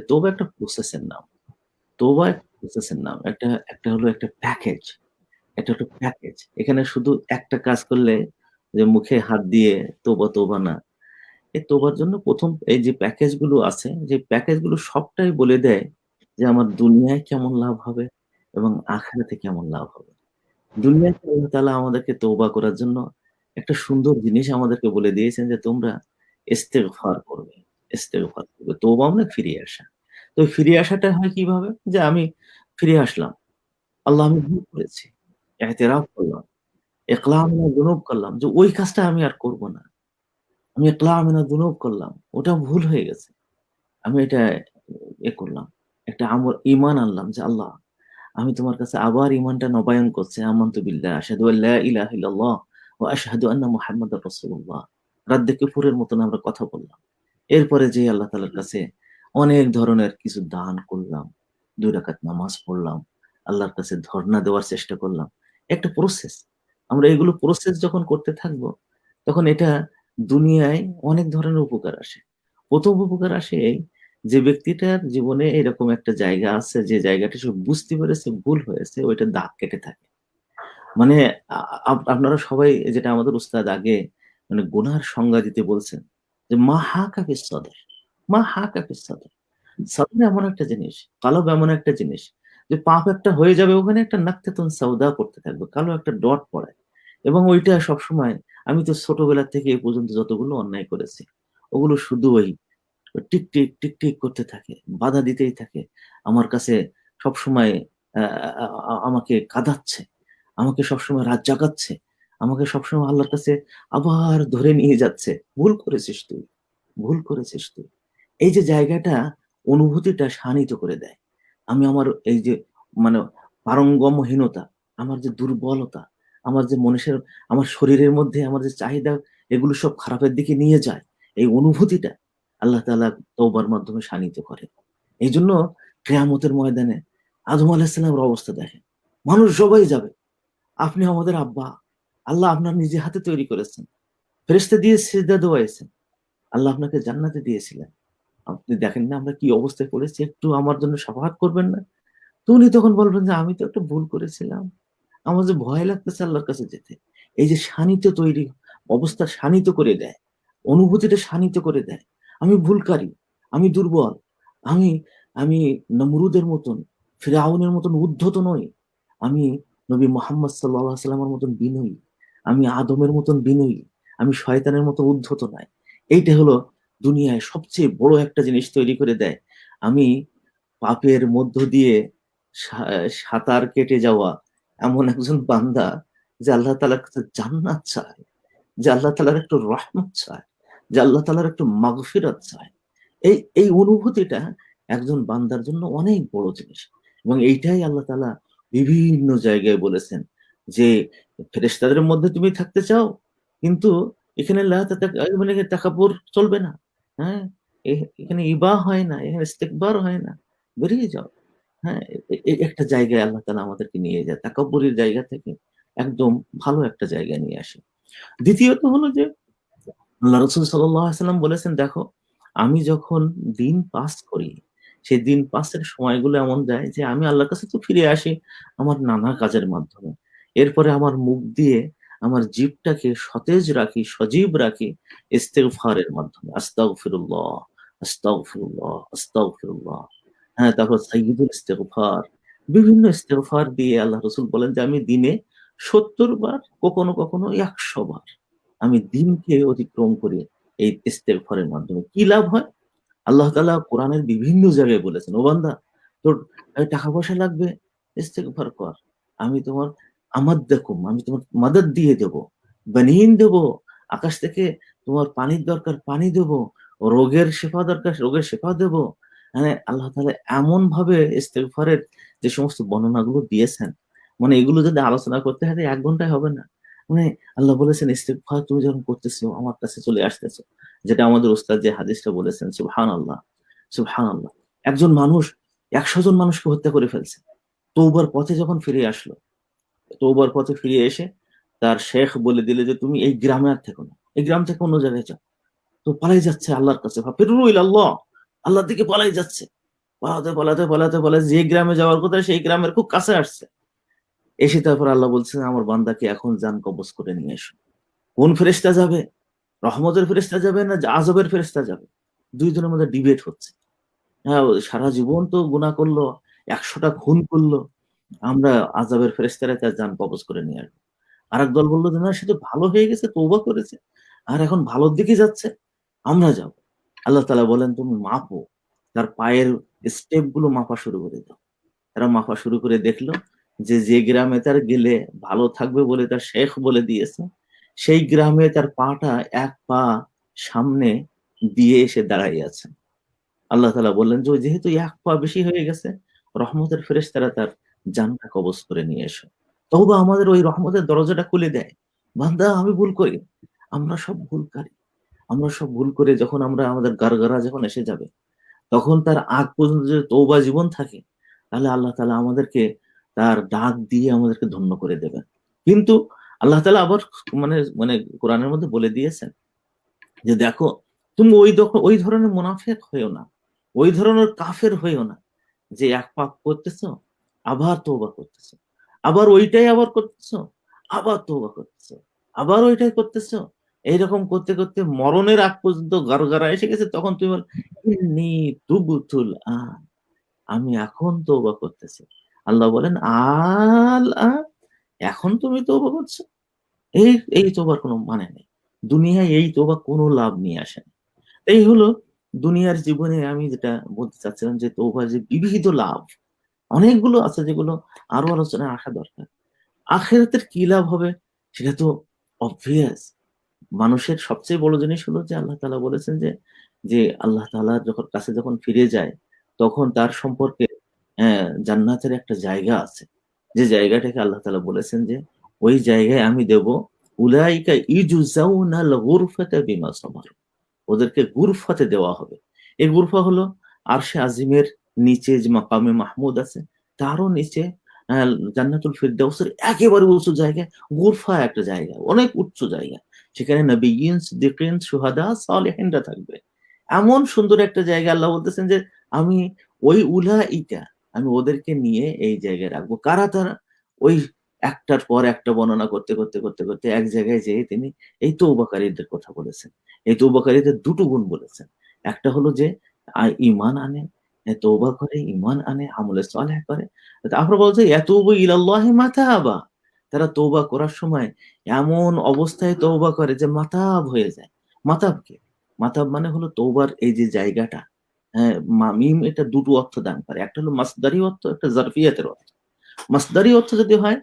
তৌবা একটা প্রসেসের নাম। তৌবা একটা প্রসেসের নাম। একটা একটা হলো একটা প্যাকেজ। এটা একটা প্যাকেজ। এখানে শুধু একটা কাজ করলে যে মুখে হাত দিয়ে তোবা তোবা না। এই তোবার জন্য প্রথম এই যে প্যাকেজগুলো আছে, যে প্যাকেজগুলো সবটাই বলে দেয় যে আমার দুনিয়ায় কেমন লাভ হবে এবং আখিরাতে কেমন লাভ হবে। দুনিয়াতে আল্লাহ তাআলা আমাদেরকে তৌবা করার জন্য একটা সুন্দর জিনিস আমাদেরকে বলে দিয়েছেন যে তোমরা ইস্তেগফার করবে। ইস্তেগফার করবে। তৌবা মানে ফিরে আসা। তো ফিরে আসাটা হয় কীভাবে? যে আমি ফিরে আসলাম। আল্লাহ আমি ভুল করেছি। এ'তেরাফ করলাম। ইকলাম মিনাজ যুনুব করলাম যে ওই কাজটা আমি আর করব না। আমি ইকলাম মিনাজ যুনুব করলাম। ওটা ভুল হয়ে গেছে। আমি এটা এ করলাম। একটা আমল ঈমান আনলাম যে আল্লাহ আমি তোমার কাছে আবার ইমানটা নবায়ন করছি। আমানতু বিল্লাহ, আশহাদু আল লা ইলাহা ইল্লাল্লাহ ওয়া আশহাদু আন্না মুহাম্মাদার রাসূলুল্লাহ। রাদ্দে কুফুরের মতন আমরা কথা বললাম। এরপরে যে আল্লাহ তালার কাছে অনেক ধরনের কিছু দান করলাম। দুই রাকাত নামাজ পড়লাম। আল্লাহর কাছে ধর্ণা দেওয়ার চেষ্টা করলাম। একটা প্রসেস। আমরা এগুলো প্রসেস যখন করতে থাকব, তখন এটা দুনিয়ায় অনেক ধরনের উপকার আসে। প্রথম উপকার আসে এই যে ব্যক্তিটার জীবনে এরকম একটা জায়গা আছে যে জায়গাটা সে বুঝতে পেরেছে ভুল হয়েছে ওইটা দাগ কেটে থাকে। মানে আপনারা সবাই যেটা আমাদের উস্তাদ আগে মানে গুনাহর সংজ্ঞা দিতে বলছেন যে মা হাকা ফিস সদর, মা হাকা ফিস সদর। সদর এমন একটা জিনিস, কালব এমন একটা জিনিস যে পাপ একটা হয়ে যাবে ওখানে একটা নাক্তাতুন সাউদা করতে থাকবে। কালো একটা ডট পড়ে। এবং ওইটা সবসময় আমি তো ছোটবেলা থেকে এ পর্যন্ত যতগুলো অন্যায় করেছি, ওগুলো শুধু ওই টিক, টিক, টিক, টিক করতে থাকে। বাধা দিতেই থাকে। আমার কাছে সবসময় আমাকে কাঁদাচ্ছে। আমাকে সবসময় রাত জাগাচ্ছে। আমাকে সবসময় আল্লাহর কাছে আবার ধরে নিয়ে যাচ্ছে। ভুল করেছিস তুই। ভুল করেছিস তুই। এই যে জায়গাটা অনুভূতিটা শানিত করে দেয়। আমি আমার এই যে মানে পারঙ্গমহীনতা, আমার যে দুর্বলতা, আমার যে মনুষের আমার শরীরের মধ্যে আমার যে চাহিদা এগুলো সব খারাপের দিকে নিয়ে যায়। এই অনুভূতিটা আল্লাহ তাআলা তওবার মাধ্যমে শানিত করে। এই জন্য কিয়ামতের ময়দানে আদম আলাইহিস সালামের অবস্থা দেখেন। মানুষ সবাই যাবে। আপনি আমাদের আব্বা। আল্লাহ আপনার নিজে হাতে তৈরি করেছেন। ফেরেশতা দিয়ে সিজদা দেওয়াইছেন। আল্লাহ আপনাকে জান্নাতে দিয়েছিলেন। আপনি দেখেন না আমরা কি অবস্থায় পড়েছি একটু আমার জন্য শাফাআত করবেন না? তো উনি তখন বলবেন যে আমি তো একটা ভুল করেছিলাম। আমার যে ভয় লাগতেছে আল্লাহর কাছে যেতে। এই যে শানিত তৈরি অবস্থা শানিত করে দেয়। অনুভূতিটা শানিত করে দেয়। আমি ভুলকারী, আমি দুর্বল। আমি আমি নমরুদের মতন, ফিরআউনের মতন উদ্ধত নই। আমি নবী মোহাম্মদ সাল্লাল্লাহু আলাইহি ওয়াসাল্লামের মতন বিনয়ী। আমি আদমের মতন বিনয়ী। আমি শয়তানের মতো উদ্ধত নয়। এইটা হলো দুনিয়ায় সবচেয়ে বড় একটা জিনিস তৈরি করে দেয়। আমি পাপের মধ্য দিয়ে সাঁতার কেটে যাওয়া এমন একজন বান্দা যে আল্লাহ তালার কাছে জান্নাত চায়। যে আল্লাহ তাআলার একটু রহমত চায়। যে আল্লাহ তাআলার একটু মাগফিরাত চায়। এই এই অনুভূতিটা একজন বান্দার জন্য অনেক বড় জিনিস। এবং এইটাই আল্লাহ তালা বিভিন্ন জায়গায় বলেছেন যে ফেরেশতাদের মধ্যে তুমি থাকতে চাও? কিন্তু এখানে মানে তাকাব্বুর চলবে না। হ্যাঁ? এখানে ইবা হয় না, এখানে ইস্তেকবার হয় না। বেরিয়ে যাও। হ্যাঁ? একটা জায়গায় আল্লাহ তালা আমাদেরকে নিয়ে যায়। তাকাব্বুরের জায়গা থেকে একদম ভালো একটা জায়গায় নিয়ে আসে। দ্বিতীয়ত হলো যে আল্লাহ রাসূল ওয়াসাল্লাম বলেছেন দেখো আমি যখন দিন পাস করি, সেই দিন পাসের সময়গুলো এমন যায় যে আমি আল্লাহর কাছে তো ফিরে আসি আমার নানা কাজের মাধ্যমে। এরপরে আমার মুখ দিয়ে আমার জীবটাকে সতেজ রাখি, সজীব রাখি ইস্তেগফারের মাধ্যমে। আস্তাগফিরুল্লাহ, আস্তাগফিরুল্লাহ, আস্তাগফিরুল্লাহ। হ্যাঁ, তারপর সাইয়্যিদুল ইস্তেগফার। বিভিন্ন ইস্তেগফার দিয়ে আল্লাহ রসুল বলেন যে আমি দিনে ৭০ বার কখনো, কখনো ১০০ বার আমি দিনকে অতিক্রম করি এই ইস্তেগফারের মাধ্যমে। কি লাভ হয়? আল্লাহ তাআলা কোরআনের বিভিন্ন জায়গায় বলেছেন, "ও বান্দা তোর টাকা-পয়সা লাগবে? ইস্তেগফার কর। আমি তোমার আমাদ্দাকুম আমি তোমার মাদাদ দিয়ে দেব। বানিন দেব। আকাশ থেকে তোমার পানির দরকার পানি দেব। রোগের শেফা দরকার রোগের শেফা দেব।" মানে আল্লাহ তাআলা এমনভাবে ইস্তেগফারের যে সমস্ত বর্ণনাগুলো দিয়েছেন, মানে এগুলো যদি আলোচনা করতে হয় এক ঘন্টায় হবে না। মানে আল্লাহ বলেছেন ইস্তেগফার তুমি যখন করতেছো আমার কাছে চলে আসতেছো। যেটা আমাদের উস্তাদ যে হাদিসটা বলেছেন সুবহানাল্লাহ, সুবহানাল্লাহ। একজন মানুষ ১০০ জন মানুষকে হত্যা করে ফেলছে। তওবার পথে যখন ফিরে আসলো, তওবার পথে ফিরে এসে তার শেখ বলে দিলে যে তুমি এই গ্রামে আর থেকো না। এই গ্রাম থেকে অন্য জায়গায় যাও। তো পালাই যাচ্ছে আল্লাহর কাছে। ফাফিরু ইলাল্লাহ। আল্লাহর দিকে পালাই যাচ্ছে। পালাতে, পালাতে, পালাতে, পালাতে যে গ্রামে যাওয়ার কথা সেই গ্রামের খুব কাছে আসছে। এসে তারপর আল্লাহ বলছেন, "আমার বান্দাকে এখন যান কবজ করে নিয়ে এসো।" কোন ফেরেশতা যাবে? রহমতের ফেরেশতা যাবে না আজবের ফেরেশতা যাবে? দুইজনের মধ্যে ডিবেট হচ্ছে। হ্যাঁ, সারা জীবন তো গুনাহ করল, একশোটা খুন করল। আমরা আজাবের ফেরেশতারা তার জান কবজ করে নিয়ে আসব। আরেক দল বলল যে, "না সে তো ভালো হয়ে গেছে, তওবা করেছে। আর এখন ভালোর দিকে যাচ্ছে। আমরা যাব আল্লাহ তাআলা বলেন, "তুমি মাপো। তার পায়ের স্টেপগুলো মাপা শুরু করে দাও।" তারা মাপা শুরু করে দেখল যে, যে গ্রামে তার গেলে ভালো থাকবে বলে তার শেখ বলে দিয়েছে, সেই গ্রামে তার পাটা এক পা সামনে দিয়ে এসে দাঁড়াইয়ে আছে। আল্লাহ তালা বললেন যে, "যেহেতু এক পা বেশি হয়ে গেছে, রহমতের ফেরেশতারা তার জানটা কবজ করে নিয়ে এসো।" তওবা আমাদের ওই রহমতের দরজাটা খুলে দেয়। বান্দা আমি ভুল করি। আমরা সব ভুলকারী। আমরা সব ভুল করে যখন আমরা আমাদের গারগারা যখন এসে যাবে, তখন তার আগ পর্যন্ত যদি তওবা জীবন থাকে, তাহলে আল্লাহ তাআলা আমাদেরকে তার ডাক দিয়ে আমাদেরকে ধন্য করে দেবেন। কিন্তু আল্লাহ তালা আবার মানে মানে কোরআনের মধ্যে বলে দিয়েছেন যে, "দেখো তুমি ওই ওই ধরনের মুনাফিক হইও না। ওই ধরনের কাফের হইও না। যে এক পাপ করতেছো, আবার তওবা করতেছো। আবার ওইটাই আবার করতেছো, আবার তওবা করতেছো। আবার ওইটাই করতেছো। এইরকম করতে, করতে মরণের আগ পর্যন্ত গারগারা এসে গেছে তখন তুমি ইন্নী আন। আমি এখন তওবা করতেছি। আল্লাহ বলেন, আল? এখন তুমি তওবা করছ? এই, এই তওবার কোনো মানে নেই। দুনিয়ায় এই তওবা কোনো লাভ নিয়ে আসে না। এই হলো দুনিয়ার জীবনে আমি যেটা বলতে চাচ্ছিলাম যে তওবার যে বিবিধ লাভ। অনেকগুলো আছে যেগুলো আরও আলোচনায় আসা দরকার। আখেরাতের কি লাভ হবে সেটা তো obvious মানুষের সবচেয়ে বড় জিনিস হলো যে আল্লাহ তালা বলেছেন যে, যে আল্লাহ তাআলার যখন কাছে যখন ফিরে যায়, তখন তার সম্পর্কে অ্যা জান্নাতের একটা জায়গা আছে। যে জায়গাটাকে আল্লাহ তালা বলেছেন যে, ওই জায়গায় আমি দেব উলাইকা ইজজাউনাল গুরফাতা বিমা সাবারু। ওদেরকে গুরফাতে দেওয়া হবে। এই গুরফা হলো আরশে আজিমের নিচে যে মাকামে মাহমুদ আছে, তারও নিচে জান্নাতুল ফিরদাউসের একেবারে উঁচু জায়গায় গুরফা একটা জায়গা, অনেক উচ্চ জায়গা। সেখানে নবিয়্যিন, সিদ্দিকিন, শুহাদা, সালেহিনরা থাকবে। এমন সুন্দর একটা জায়গা আল্লাহ বলতেছেন যে, আমি ওই উলা ইটা আমি ওদেরকে নিয়ে এই জায়গায় রাখব। কারা তারা? ওই একটার পর একটা বর্ণনা করতে, করতে, করতে, করতে এক জায়গায় যেয়ে তিনি এই তওবাকারীদের কথা বলেছেন। এই তওবাকারীদের দুটো গুণ বলেছেন। একটা হলো যে ইমান আনে, এ তওবা করে, ইমান আনে, আমলে সালেহ করে। তারপর বলছে ইয়াতুবু ইলাল্লাহি মাতাবা। তারা তওবা করার সময় এমন অবস্থায় তওবা করে যে মাতাব হয়ে যায়। মাতাব কি? মাতাব মানে হলো তওবার এই যে জায়গাটা, হ্যাঁ, মিম এটা দুটো অর্থ দান করে। একটা হলো মাসদারি অর্থ, একটা জারফিয়াতের অর্থ। মাসদারি অর্থ যদি হয়,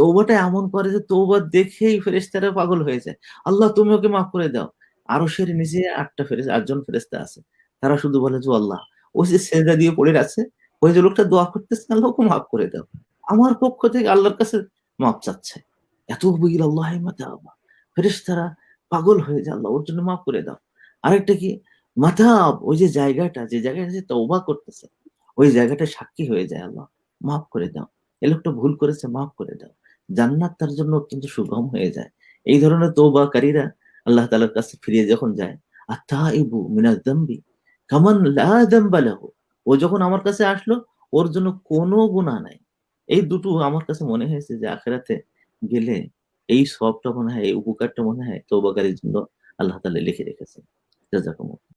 তৌবাটা এমন করে যে তৌবা দেখেই ফেরেশতারা পাগল হয়ে যায়। আল্লাহ তুমি ওকে মাফ করে দাও। আরশের নিচে ৮ টা ফেরেশতা ৮ জন ফেরেশতা আছে। তারা শুধু বলে যে, আল্লাহ, ও যে সেজদা দিয়ে পড়ে আছে, ওই যে লোকটা দোয়া করতেছে, আল্লাহ ওকে মাফ করে দাও।" আমার পক্ষ থেকে আল্লাহর কাছে মাফ চাচ্ছে। ইয়াতুবু ইলাল্লাহি মাতাবা। ফেরেশতারা পাগল হয়ে যায়, আল্লাহ ওর জন্য মাফ করে দাও। আরেকটা কি? মাতাব ওই যে জায়গাটা, যে জায়গায় সে তওবা করতেছে, ওই জায়গাটা সাক্ষী হয়ে যায়, আল্লাহ মাফ করে দাও। এ লোকটা ভুল করেছে, মাফ করে দাও। জান্নাত তার জন্য অত্যন্ত সুগম হয়ে যায়। এই ধরনের তওবাকারীরা আল্লাহ তালার কাছে ফিরে যখন যায়, আত-তাইবু মিনাজ যামবি কামান লাহু। ও যখন আমার কাছে আসলো, ওর জন্য কোনো গুনাহ নাই। এই দুটো আমার কাছে মনে হয়েছে যে আখেরাতে গেলে এই সবটা মনে হয়, এই উপকারটা মনে হয় তৌবাকারীর জন্য আল্লাহ তালে লিখে রেখেছেন। জাযাকুমুল্লাহ।